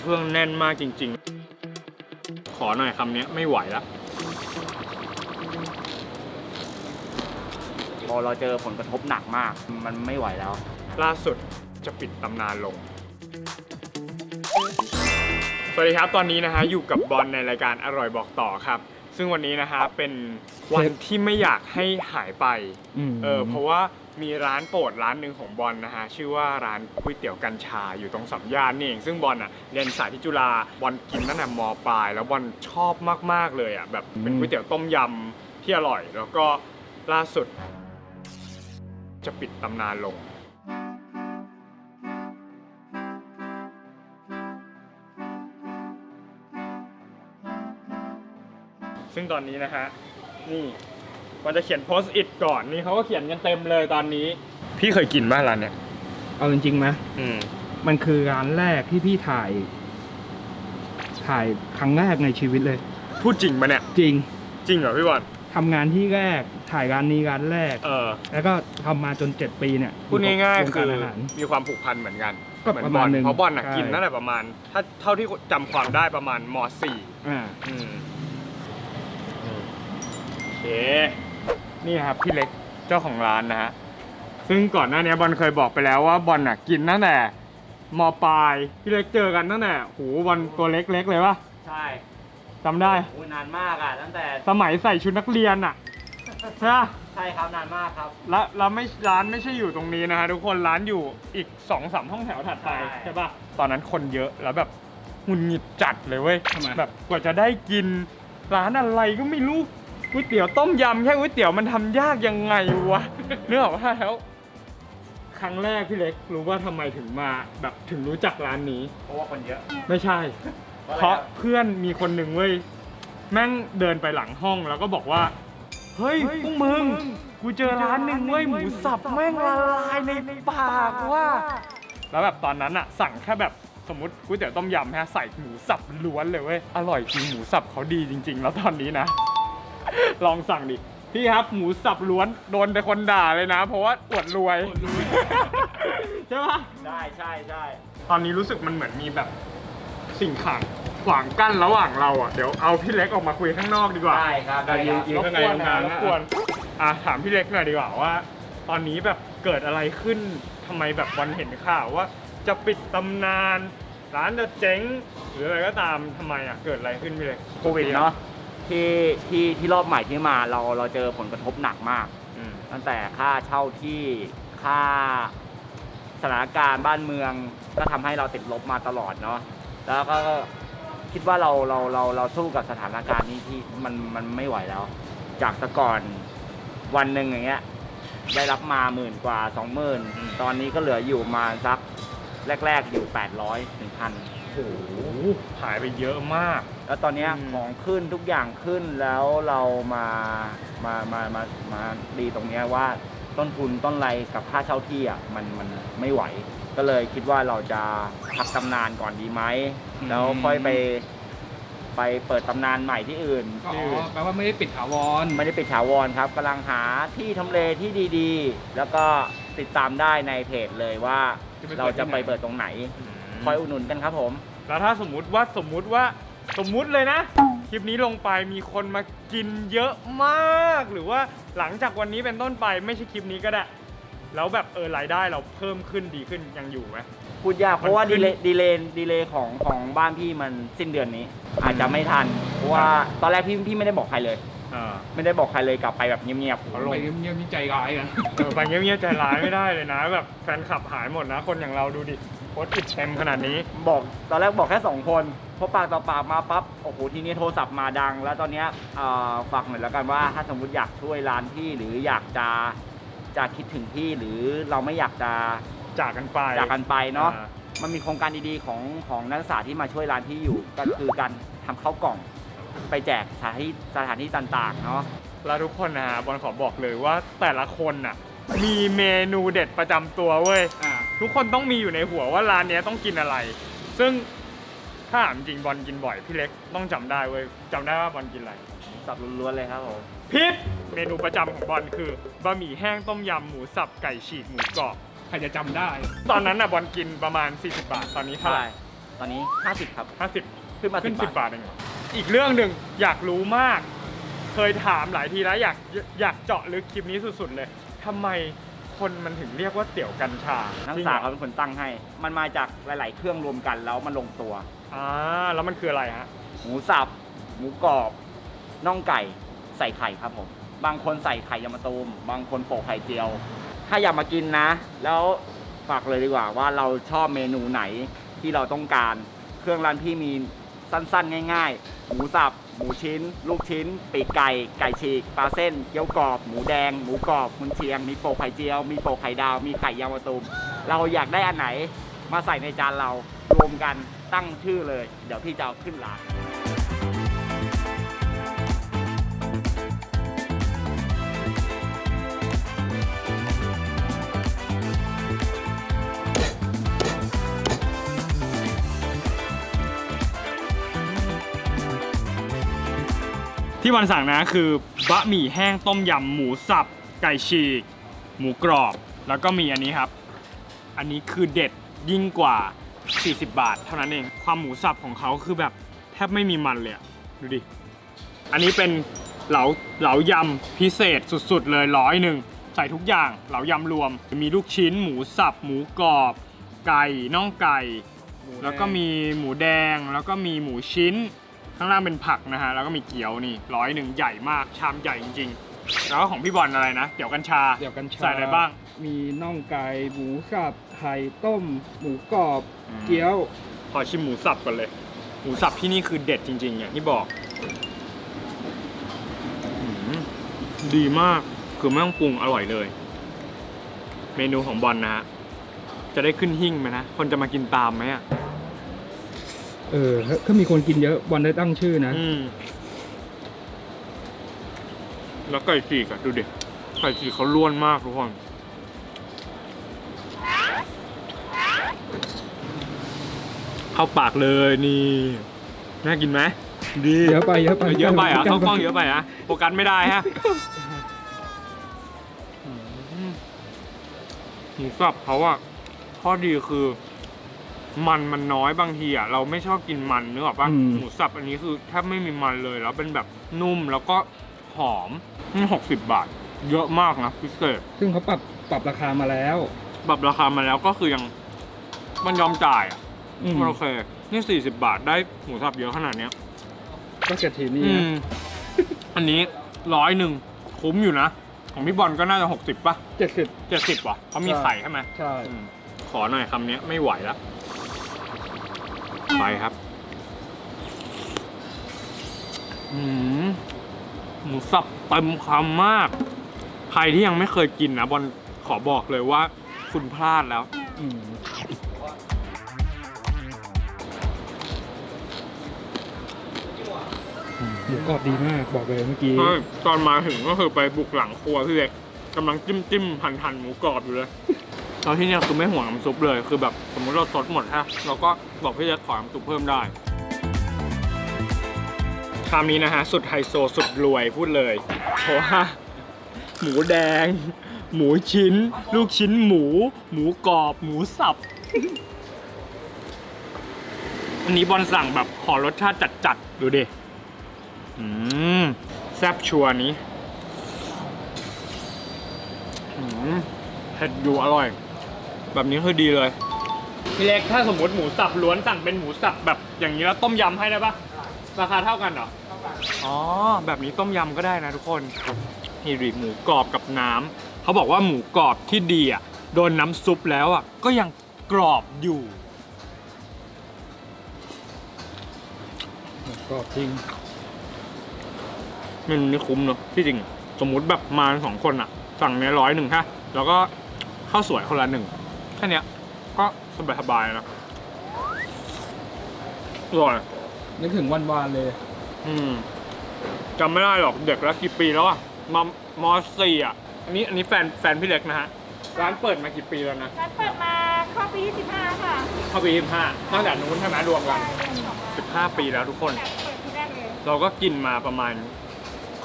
เครื่องแน่นมากจริง ๆ ขอหน่อยคำนี้ไม่ไหวแล้วพอเราเจอผลกระทบหนักมาก มันไม่ไหวแล้ว ล่าสุดจะปิดตำนานลง สวัสดีครับตอนนี้นะฮะอยู่กับบอลในรายการอร่อยบอกต่อครับ ซึ่งวันนี้นะฮะเป็นวันที่ไม่อยากให้หายไป เออเพราะว่า มีร้านโปรดร้านหนึ่งของบอลนะฮะชื่อว่าร้านก๋วยเตี๋ยวกัญชาอยู่ตรงสัมยานนี่เองซึ่งบอลอะเรียนสายที่จุฬาบอลกินตั้งแต่มปลาย แล้วบอลชอบมากๆเลยอะแบบเป็นก๋วยเตี๋ยวต้มยำที่อร่อย แล้วก็ล่าสุด จะปิดตำนานลงซึ่งตอนนี้นะฮะ นี่ มันจะเขียนโพสต์อิทก่อนนี่เขาก็เขียนกันเต็มเลยตอนนี้ พี่เคยกินบ้างร้านเนี้ยเอาจริงๆไหมอืมมันคือร้านแรกที่พี่ถ่าย ถ่ายครั้งแรกในชีวิตเลย พูดจริงปะเนี่ยจริงจริงเหรอพี่บอลทำงานที่แรกถ่ายร้านนี้ร้านแรก เออแล้วก็ทำมาจนเจ็ดปีเนี่ยพูดง่ายวๆคือการอาหารมีความผูกพันเหมือนกันก็เหมือนประบมาอณลหนึ่งเพราะบอลน่ะใช่ กินตั้งแต่ประมาณ ถ้าเท่าที่จำความได้ประมาณม .4 อ่าอืมโอเค นี่ครับพี่เล็กเจ้าของร้านนะฮะซึ่งก่อนหน้านี้บอลเคยบอกไปแล้วว่าบอลน่ะกินตั้งแต่มปลายพี่เล็กเจอกันตั้งแต่โหบอลตัวเล็กๆเลยปะใช่จำได้ โอ้นานมากอะตั้งแต่สมัยใส่ชุดนักเรียนอะใช่ปะ ใช่ครับนานมากครับ แล้วแล้วไม่ร้านไม่ใช่อยู่ตรงนี้นะฮะทุกคนร้านอยู่อีกสองสามห้องแถวถัดไปใช่ใช่ปะตอนนั้นคนเยอะแล้วแบบหงุนหงิดจัดเลยเว้ยทำไม แบบกว่าจะได้กินร้านอะไรก็ไม่รู้ ก๋วยเตี๋ยวต้มยำแค่ก๋วยเตี๋ยวมันทำยากยังไงวะ เนื้อออกว่าแล้ว ครั้งแรกพี่เล็กรู้ว่าทำไมถึงมาแบบถึงรู้จักร้านนี้ เพราะว่าคนเยอะไม่ใช่ เพราะอะไรเพราะครับเพื่อนมีคนหนึ่งเว้ยแม่งเดินไปหลังห้องแล้วก็บอกว่า เฮ้ยพวกมึง กูเจอร้านหนึ่งเว้ยหมูสับแม่งละลายในปากว่า แล้วแบบตอนนั้นอะสั่งแค่แบบสมมติก๋วยเตี๋ยวต้มยำฮะใส่หมูสับล้วนเลยเว้ยอร่อยจริงหมูสับเขาดีจริง ๆ แล้วตอนนี้นะ ลองสั่งดิ พี่ครับหมูสับล้วนโดนแต่คนด่าเลยนะ เพราะว่าอวดรวย ใช่ปะใช่ใช่ใช่ตอนนี้รู้สึกมันเหมือนมีแบบสิ่งขังขวางกั้นระหว่างเราอะ เดี๋ยวเอาพี่เล็กออกมาคุยข้างนอกดีกว่าได้ครับได้ยืนยืนรบข้างในกวนนานนะรบกวนอะถามพี่เล็กหน่อยดีกว่าว่า ตอนนี้แบบเกิดอะไรขึ้นทำไมแบบวันเห็นข่าวว่า จะปิดตำนาน ร้านจะเจ๊งหรืออะไรก็ตามทำไมอะเกิดอะไรขึ้นพี่เล็กโควิดเนาะ ที่ที่ที่รอบใหม่ที่มาเราเราเจอผลกระทบหนักมาก อืม ตั้งแต่ค่าเช่าที่ค่าสถานการณ์บ้านเมืองก็ทำให้เราติดลบมาตลอดเนาะแล้วก็คิดว่าเราเราเราเราสู้กับสถานการณ์นี้ที่มันมันไม่ไหวแล้ว จากแต่ก่อนวันหนึ่งอย่างเงี้ยได้รับมาหมื่นกว่าสองหมื่นตอนนี้ก็เหลืออยู่ประมาณสักแรก ๆ อยู่ 800ถึงพันโอ้โหหายไปเยอะมาก แล้วตอนเนี้ยอืมของขึ้นทุกอย่างขึ้นแล้วเรามามามามามาดีตรงเนี้ยว่าต้นทุนต้นไรกับค่าเช่าที่อะมันมันไม่ไหว ก็เลยคิดว่าเราจะพักตำนานก่อนดีไหมแล้วค่อยไปไปเปิดตำนานใหม่ที่อื่นก็อ๋อแปลว่าไม่ได้ปิดถาวร ไม่ได้ปิดถาวรครับกำลังหาที่ทำเลที่ดีๆ แล้วก็ติดตามได้ในเพจเลยว่าจะไปเปิดเราจะไปที่ไหนเปิดตรงไหน คอยอุดหนุนกันครับผม แล้วถ้าสมมุติว่าสมมุติว่า สมมุติเลยนะ คลิปนี้ลงไปมีคนมากินเยอะมาก หรือว่าหลังจากวันนี้เป็นต้นไปไม่ใช่คลิปนี้ก็ได้ แล้วแบบเออรายได้เราเพิ่มขึ้นดีขึ้นยังอยู่ไหม พูดยากเพราะว่ามันขึ้ดีน เลย์ดีเลย์ดีเลย์ของของบ้านพี่มันสิ้นเดือนนี้ อาจจะไม่ทัน เพราะว่าตอนแรกพี่พี่ไม่ได้บอกใครเลย อ่า ไม่ได้บอกใครเลยกลับไปแบบเงียบเขาลงไปเงียบๆนี่ใจร้ายกันเออไปเงียบๆใจร้ายไม่ได้เลยนะ แบบแฟนคลับหายหมดนะ คนอย่างเราดูดิ โพสต์อิดเต็มขนาดนี้ๆบอกตอนแรกบอกแค่สองคนพอปากต่อปากมาปั๊บโอ้โหทีนี้โทรศัพท์มาดัง แล้วตอนเนี้ยเอ่อฝากหน่อยแล้วกันว่าถ้าสมมติอยากช่วยร้านพี่หรืออยากจะจะคิดถึงพี่หรือเราไม่อยากจะจากกันไปจากกันไปเนาะอ่มันมีโครงการดีๆของของนักศึกษาที่มาช่วยร้านพี่อยู่ ก็คือการทำข้าวกล่องไปแจกสถานที่สถานที่ต่างๆเนาะ แล้วทุกคนนะฮะบอลขอบอกเลยว่าแต่ละคนน่ะ มีเมนูเด็ดประจำตัวเว้ย อ่าทุกคนต้องมีอยู่ในหัวว่าร้านเนี้ยต้องกินอะไร ซึ่งถ้าถามจริงบอลกินบ่อยพี่เล็กต้องจำได้เว้ยจำได้ว่าบอลกินอะไร สับล้วนๆเลยครับผมพิษเมนูประจำของบอลคือบะหมี่แห้งต้มยำหมูสับไก่ฉีกหมูกรอบ ใครจะจำได้ ตอนนั้นน่ะบอลกินประมาณ 40 บาท ตอนนี้เท่าไหใช่ร่ตอนนี้ 50 ครับ ห้าสิบขึ้นมาขึ้น10สิบบาทเองเหรออีกเรื่องหนึ่งอยากรู้มาก เคยถามหลายทีแล้วอยากอยากเจาะลึกคลิปนี้สุดๆเลย ทำไมคนมันถึงเรียกว่าเตี๋ยวกัญชานักจศึริกงษาเหรเขาอเป็นคนตั้งให้ มันมาจากหลาย ๆ เครื่องรวมกันแล้วมันลงตัว อ่าแล้วมันคืออะไรฮะ หมูสับ หมูกรอบ น่องไก่ ใส่ไข่ครับผม บางคนใส่ไข่ยางมะตูม บางคนโปะไข่เจียว ถ้าอยากมากินนะ แล้วฝากเลยดีกว่าว่าเราชอบเมนูไหนที่เราต้องการ เครื่องร้านพี่มี สั้นๆ ง่ายๆ หมูสับ หมูชิ้น ลูกชิ้น ปีกไก่ ไก่ฉีก ปลาเส้น เกี๊ยวกรอบ หมูแดง หมูกรอบมุนเชียง มีโปะไข่เจียว มีโปะไข่ดาว มีไข่ยางมะตูม เราอยากได้อันไหนมาใส่ในจานเรา รวมกันตั้งชื่อเลย เดี๋ยวพี่จะเอาขึ้นหลัง ที่วันสั่งนะคือบะหมี่แห้งต้มยำหมูสับ ไก่ฉีก หมูกรอบ แล้วก็มีอันนี้ครับ อันนี้คือเด็ดยิ่งกว่า 40 บาท เท่านั้นเอง ความหมูสับของเขาคือแบบแทบไม่มีมันเลยอะดูดิ อันนี้เป็นเหลาเหลายำพิเศษสุดๆเลยร้อยหนึ่งใส่ทุกอย่างเหลายำรวม มีลูกชิ้น หมูสับ หมูกรอบ ไก่น่องไก่ แล้วก็มีหมูแดงแล้วก็มีหมูชิ้น ข้างล่างเป็นผักนะฮะ แล้วก็มีเกี๊ยวนี่ร้อยหนึ่งใหญ่มาก ชามใหญ่จริงๆ แล้วก็ของพี่บอลอะไรนะเตี๋ยวกัญชา เดี๋ยวกัญชาใส่อะไรบ้าง มีน่องไก่หมูสับไข่ต้ม หมูกรอบ อืม เกี๊ยว ขอชิมหมูสับก่อนเลย หมูสับที่นี่คือเด็ดจริงๆอย่างที่บอกอืมดีมาก คือไม่ต้องปรุงอร่อยเลย เมนูของบอลนะฮะ จะได้ขึ้นหิ้งไหมนะ คนจะมากินตามไหมอะ เออถ้ามีคนกินเยอะบอลได้ตั้งชื่อนะ อืมแล้วไก่ฉีกอะดูดิไก่ฉีกเขาล้วนมากทุกคน เข้าปากเลยนี่น่ากินไหมดีเยอะไปเยอะไปเยอะไปเหรอะใกล้เข้ากล้องใกล้เยอะไปอะโฟกัสไม่ได้ฮะอืมหมูสับเขาอะข้อดีคือ มันมันน้อยบางทีอะเราไม่ชอบกินมันนึกออกปะหมูสับอันนี้คือแทบไม่มีมันเลยแล้วเป็นแบบนุ่มแล้วก็หอมนี่หกสิบบาท เยอะมากนะพิเศษซึ่งเขาปรับปรับราคามาแล้วปรับราคามาแล้วก็คือยังมันยอมจ่ายอะอืมมันโอเค นี่สี่สิบบาทได้หมูสับเยอะขนาดเนี้ย ก็เศรษฐีนี่อืนะม อันนี้ร้อยหนึ่งคุ้มอยู่นะ ของพี่บอลก็น่าจะหกสิบป่ะเจ็ดสิบ เจ็ดสิบว่ะเขามีใช่ ไข่ใช่ไหมใช่ อืมขอหน่อยคำนี้ไม่ไหวแล้ว ไปครับ อืมหมูสับเต็มคำมาก ใครที่ยังไม่เคยกินนะบอลขอบอกเลยว่า คุณพลาดแล้ว อืมหมูกรอบดีมากบอกเลยเมื่อกี้ ใช่ตอนมาถึงก็คือไปบุกหลังครัวพี่เล็กกำลังจิ้มจิ้มหั่นหั่นหมูกรอบอยู่เลย ตอนที่เนี่ยคือไม่ห่วงน้ำซุปเลย คือแบบสมมติเราซดหมดฮะเราก็บอกพี่เล็กขอน้ำซุปเพิ่มได้ชามนี้นะฮะ สุดไฮโซสุดรวยพูดเลยเพราะว่าหมูแดง หมูชิ้น ลูกชิ้นหมู หมูกรอบ หมูสับ อันนี้บอลสั่งแบบขอรสชาติจัดๆ ดูดิ อืม แซบชัวร์นี้ อืมเผ็ดอยู่อร่อย แบบนี้คือดีเลย พี่เล็กถ้าสมมติหมูสับล้วนสั่งเป็นหมูสับแบบอย่างนี้แล้วต้มยำให้ได้ปะราคาเท่ากันเหรออ๋อ แบบนี้ต้มยำก็ได้นะทุกคนนี่ดิหมูกรอบกับน้ำเขาบอกว่าหมูกรอบที่ดีอะโดนน้ำซุปแล้วอะก็ยังกรอบอยู่หมูกรอบจริงเมนูนี้คุ้มเนอะที่จริง สมมุติแบบมาสองคนอะสั่งเนี้ยร้อยหนึ่งฮะแล้วก็ข้าวสวยคนละหนึ่งแค่เนี้ยก็สบายสบายๆนะอร่อยนึกถึงวันวานเลย อืมจำไม่ได้หรอกเด็กแล้วกี่ปีแล้วอะมามสี่อะอันนี้อันนี้แฟนแฟนพี่เล็กนะฮะ ร้านเปิดมากี่ปีแล้วนะร้านเปิดมาเข้าปีที่15ค่ะเข้าปียี่ห้าตั้งแต่นู้นใช่ไหมรวมกันใช่เดือนสองมาสิบห้าปีแล้วทุกคนแต่เปิดที่แรกเลย เราก็กินมาประมาณ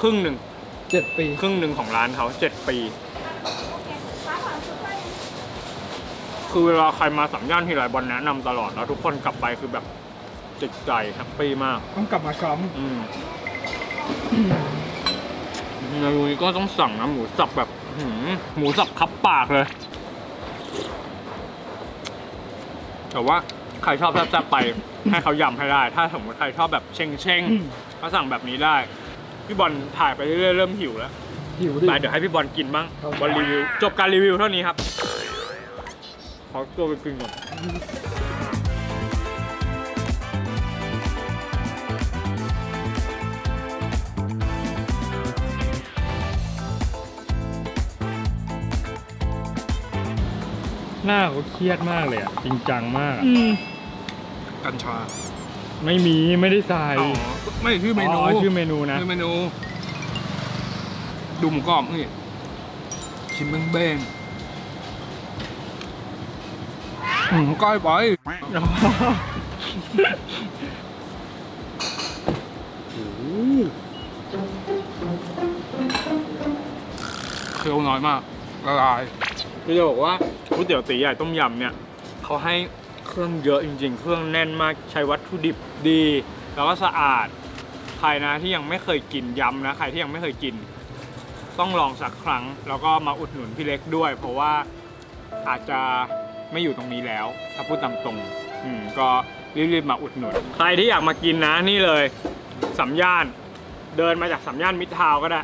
ครึ่งหนึ่ง เจ็ดปี ครึ่งหนึ่งของร้านเขาเจ็ดปี โอเคร้านหวานสุดไปคคือเวลาใครมาสามย่านทีไรบอลแนะนำตลอดแล้วทุกคนกลับไปคือแบบจิตใจแฮปปี้มาก ต้องกลับมาซ้อืมเมนูนี้ก็ต้องสั่งนะหมูสับแบบหืมหมูสับคับปากเลย แต่ว่าใครชอบแซ่บๆไป ให้เขายำให้ได้ ถ้าสมมติใครชอบแบบเชงเชงๆก็สั่งแบบนี้ได้ พี่บอลถ่ายไปเรื่อยๆเริ่มหิวแล้วำหิวดิ ไปเดี๋ยวให้พี่บอลกินบ้างครับ บอลรีวิว จบการรีวิวเท่านี้ครับข อตัวไปกินก่อนหน้าเขาเครียดมากเลยอะ จริงจังมากอะกัญชาไม่มีไม่ได้ใส่อ๋อไม่ชื่อเมนูอ๋อชื่อเมนูนะชื่อเมนูดูหมูกรอบนี่ชิมเบ้งเบ้งหืมก้อยไปเคี้ยวน้อยมากละลายคือจะบอกว่าก๋วยเตี๋ยวตีใหญ่ต้มยำเนี่ยเขาให้เครื่องเยอะจริง ๆ เครื่องแน่นมากใช้วัตถุดิบดี แล้วก็สะอาด ใครนะที่ยังไม่เคยกินย้ำนะใครที่ยังไม่เคยกิน ต้องลองสักครั้ง แล้วก็มาอุดหนุนพี่เล็กด้วย เพราะว่าอาจจะ ไม่อยู่ตรงนี้แล้ว ถ้าพูดตามตรงอืมก็รีบๆมาอุดหนุนใครที่อยากมากินนะนี่เลยสามย่าน เดินมาจากสามย่านมิตรทาวน์ก็ได้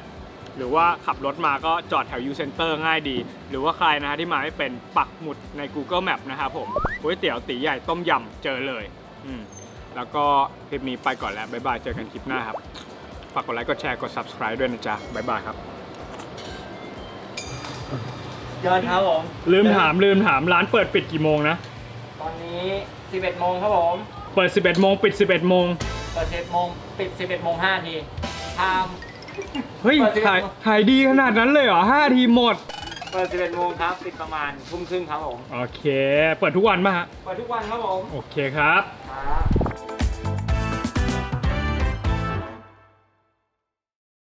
หรือว่าขับรถมาก็จอดแถวยูเซนเตอร์ง่ายดี หรือว่าใครนะฮะที่มาไม่เป็นปักหมุดใน Google Map นะครับผมก๋วยเตี๋ยวตีใหญ่ต้มยำเจอเลยอืมแล้วก็คลิปนี้ไปก่อนแล้ว บ๊ายบาย เจอกันคลิปหน้าครับ ฝากกดไลค์ กดแชร์ กด subscribe ด้วยนะจ๊ะ บ๊ายบายครับ เดินครับผมลืมถามลืมถามร้านเปิดปิดกี่โมงนะ ตอนนี้ 11โมงครับผมเปิด 11โมงปิด 11โมงเปิด11โมงปิด 11โมง5ทีทาม เฮ้ยเปิด11 ขายขายดีขนาดนั้นเลยเหรอ5ทีหมด เปิด11โมงครับปิดประมาณทุ่มครึ่งครับผม โอเค เปิดทุกวันป่ะฮะ เปิดทุกวันครับผมโอเคครับ